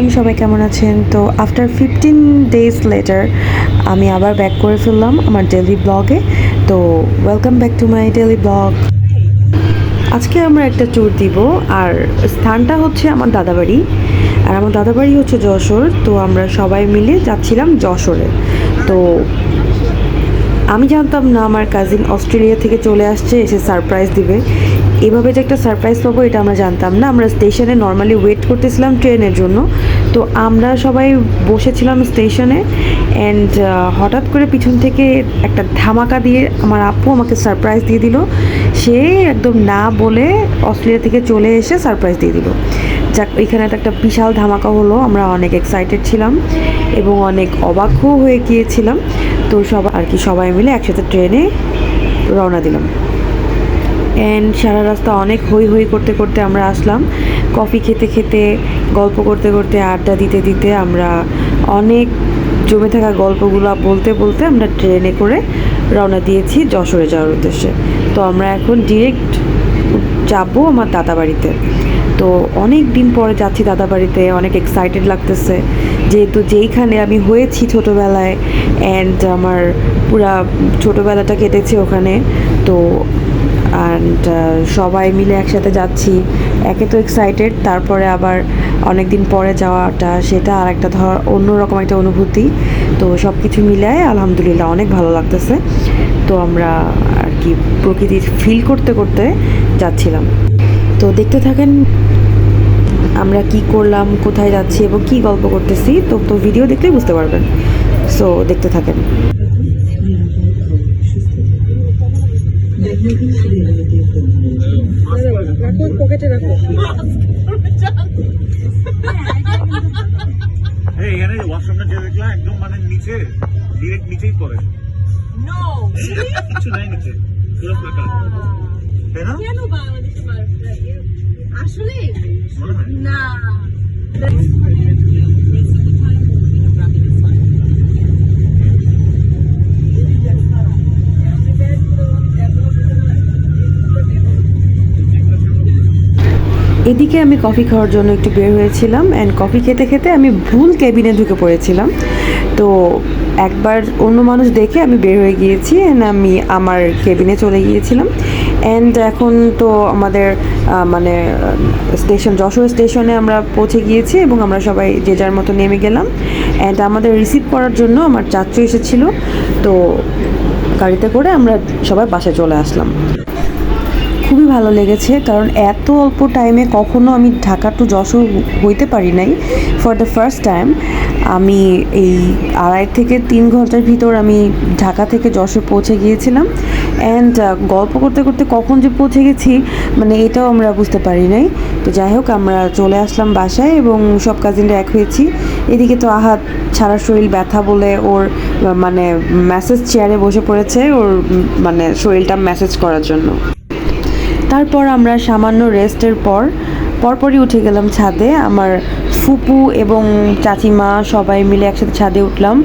Everyone সবাই কেমন আছেন? তো আফটার ফিফটিন ডেজ লেটার আমি আবার ব্যাক করে ফেললাম আমার ডেলি ব্লগে তো welcome back to my daily blog আজকে আমরা একটা ট্যুর দিব, আর স্থানটা হচ্ছে আমার দাদাবাড়ি। আর আমার দাদাবাড়ি হচ্ছে যশোর, তো আমরা সবাই মিলে যাচ্ছিলাম যশোরে। তো আমি জানতাম না আমার কাজিন অস্ট্রেলিয়া থেকে চলে আসছে, এসে সারপ্রাইজ দিবে। এভাবে যে একটা সারপ্রাইজ পাবো, এটা আমরা জানতাম না। আমরা স্টেশনে নর্মালি ওয়েট করতেছিলাম ট্রেনের জন্য। তো আমরা সবাই বসেছিলাম স্টেশনে অ্যান্ড হঠাৎ করে পিছন থেকে একটা ধামাকা দিয়ে আমার আপু আমাকে সারপ্রাইজ দিয়ে দিল। সে একদম না বলে অস্ট্রেলিয়া থেকে চলে এসে সারপ্রাইজ দিয়ে দিল। যাক, এখানে একটা বিশাল ধামাকা হলো, আমরা অনেক এক্সাইটেড ছিলাম এবং অনেক অবাকও হয়ে গিয়েছিলাম। তো সব, আর কি সবাই মিলে একসাথে ট্রেনে রওনা দিলাম। অ্যান্ড সারা রাস্তা অনেক হই হই করতে করতে আমরা আসলাম। কফি খেতে খেতে, গল্প করতে করতে, আড্ডা দিতে দিতে আমরা অনেক জমে থাকা গল্পগুলো বলতে বলতে আমরা ট্রেনে করে রওনা দিয়েছি যশোরে যাওয়ার উদ্দেশ্যে। তো আমরা এখন ডিরেক্ট যাব আমার দাদা বাড়িতে। তো অনেক দিন পরে যাচ্ছি দাদা বাড়িতে, অনেক এক্সাইটেড লাগতেছে। যেহেতু যেইখানে আমি হয়েছি ছোটোবেলায় অ্যান্ড আমার পুরা ছোটোবেলাটা কেটেছে ওখানে, তো অ্যান্ড সবাই মিলে একসাথে যাচ্ছি। একে তো এক্সাইটেড তারপরে আবার অনেক দিন পরে যাওয়াটা, সেটা আর একটা ধর, অন্যরকম একটা অনুভূতি। তো সব কিছু মিলায় আলহামদুলিল্লাহ অনেক ভালো লাগতেছে। তো আমরা আর কি প্রকৃতির ফিল করতে করতে যাচ্ছিলাম। তো দেখতে থাকেন, আমরা কি করলাম, কোথায় যাচ্ছি এবং কি গল্প করতেছি, তো তো ভিডিও দেখলেই বুঝতে পারবেন। সো দেখতে থাকেন। রাখো পকেটে রাখো এখানে ওয়াশরুমটা যে দেখলাম একদম মানে নিচে ডিরেক্ট নিচেই পড়ে। কিছু নাই নিচে পুরো ফাঁকা। তাই না? কেন বাংলাদেশে আসলে না। এদিকে আমি কফি খাওয়ার জন্য একটু বের হয়েছিলাম অ্যান্ড কফি খেতে খেতে আমি ভুল কেবিনে ঢুকে পড়েছিলাম। তো একবার অন্য মানুষ দেখে আমি বের হয়ে গিয়েছি অ্যান্ড আমি আমার কেবিনে চলে গিয়েছিলাম। অ্যান্ড এখন তো আমাদের মানে স্টেশন, যশোর স্টেশনে আমরা পৌঁছে গিয়েছি এবং আমরা সবাই যে যার মতো নেমে গেলাম। অ্যান্ড আমাদের রিসিভ করার জন্য আমার চাচু এসেছিল। তো গাড়িতে করে আমরা সবাই বাসায় চলে আসলাম। খুবই ভালো লেগেছে, কারণ এত অল্প টাইমে কখনো আমি ঢাকা টু যশোর হইতে পারি নাই। ফর দ্য ফার্স্ট টাইম আমি এই আড়াই থেকে তিন ঘণ্টার ভিতর আমি ঢাকা থেকে যশোর পৌঁছে গিয়েছিলাম। অ্যান্ড গল্প করতে করতে কখন যে পৌঁছে গেছি মানে এটাও আমরা বুঝতে পারি নাই। তো যাই হোক, আমরা চলে আসলাম বাসায় এবং সব কাজিনরা এক হয়েছি। এদিকে তো আহাত সারা শরীর ব্যথা বলে ওর মানে ম্যাসেজ চেয়ারে বসে পড়েছে, ওর মানে শরীরটা ম্যাসেজ করার জন্য। তারপর আমরা সামান্য রেস্টের পর, পরপরই উঠে গেলাম ছাদে। আমার ফুপু এবং চাচিমা সবাই মিলে একসাথে ছাদে উঠলাম।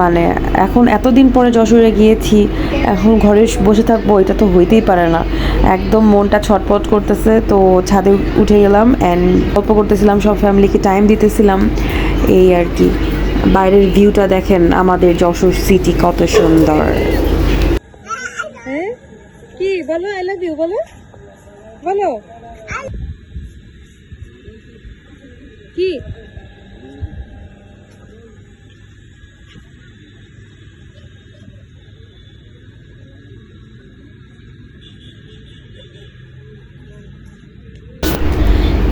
মানে এখন এতদিন পরে যশোরে গিয়েছি, এখন ঘরে বসে থাকব, এটা তো হইতেই পারে না। একদম মনটা ছটপট করতেছে, তো ছাদে উঠে গেলাম অ্যান্ড গল্প করতেছিলাম, সব ফ্যামিলিকে টাইম দিতেছিলাম। এই আর কি। বাইরের ভিউটা দেখেন, আমাদের যশোর সিটি কত সুন্দর। বলো আই লাভ ইউ বলো। বলো। কি?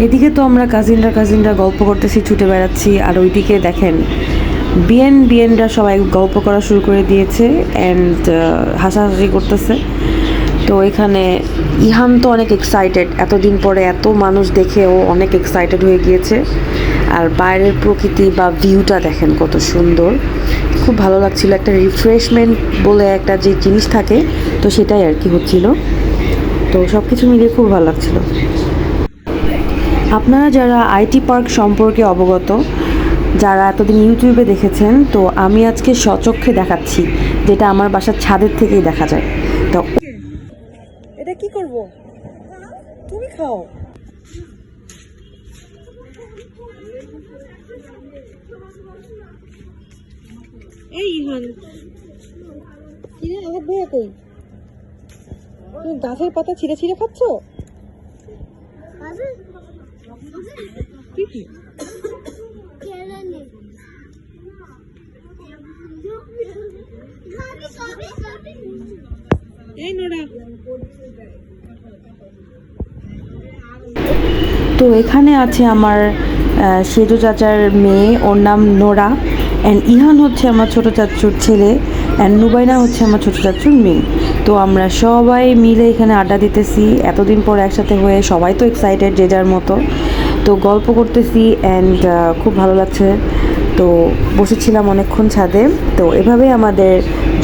এদিকে তো আমরা কাজিনরা কাজিনরা গল্প করতেছি, ছুটে বেড়াচ্ছি, আর ওইদিকে দেখেন বিএন বিএনরা সবাই গল্প করা শুরু করে দিয়েছে অ্যান্ড হাসাহাসি করতেছে। তো এখানে ইহান তো অনেক এক্সাইটেড এতদিন পরে এত মানুষ দেখে ও অনেক এক্সাইটেড হয়ে গিয়েছে। আর বাইরের প্রকৃতি বা ভিউটা দেখেন কত সুন্দর। খুব ভালো লাগছিল, একটা রিফ্রেশমেন্ট বলে একটা যে জিনিস থাকে, তো সেটাই আর কি হচ্ছিল। তো সব কিছু মিলিয়ে খুব ভালো লাগছিল। আপনারা যারা আইটি পার্ক সম্পর্কে অবগত, যারা এতদিন ইউটিউবে দেখেছেন, তো আমি আজকে সচক্ষে দেখাচ্ছি, যেটা আমার বাসার ছাদের থেকেই দেখা যায়। তো তুমি খাও। এই ইহান কি রে আলাপ ভাইয়া কই? তুমি গাছের পাতা ছিঁড়ে ছিঁড়ে খাচ্ছ? এই নোরা। তো এখানে আছে আমার সেজু চাচার মেয়ে, ওর নাম নোরা। অ্যান্ড ইহান হচ্ছে আমার ছোট চাচুর ছেলে। অ্যান্ড নুবাইনা হচ্ছে আমার ছোট চাচুর মেয়ে। তো আমরা সবাই মিলে এখানে আড্ডা দিতেছি। এতদিন পর একসাথে হয়ে সবাই তো এক্সাইটেড যে যার মতো। তো গল্প করতেছি অ্যান্ড খুব ভালো লাগছে। তো বসেছিলাম অনেকক্ষণ ছাদে। তো এভাবে আমাদের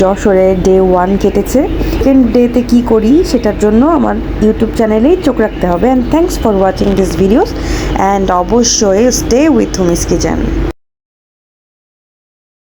যশোরে ডে ওয়ান কেটেছে। সেকেন্ড ডেতে কী করি সেটার জন্য আমার ইউটিউব চ্যানেলেই চোখ রাখতে হবে। And thanks for watching this videos and অবশ্যই স্টে উইথ হোমিস কিচেন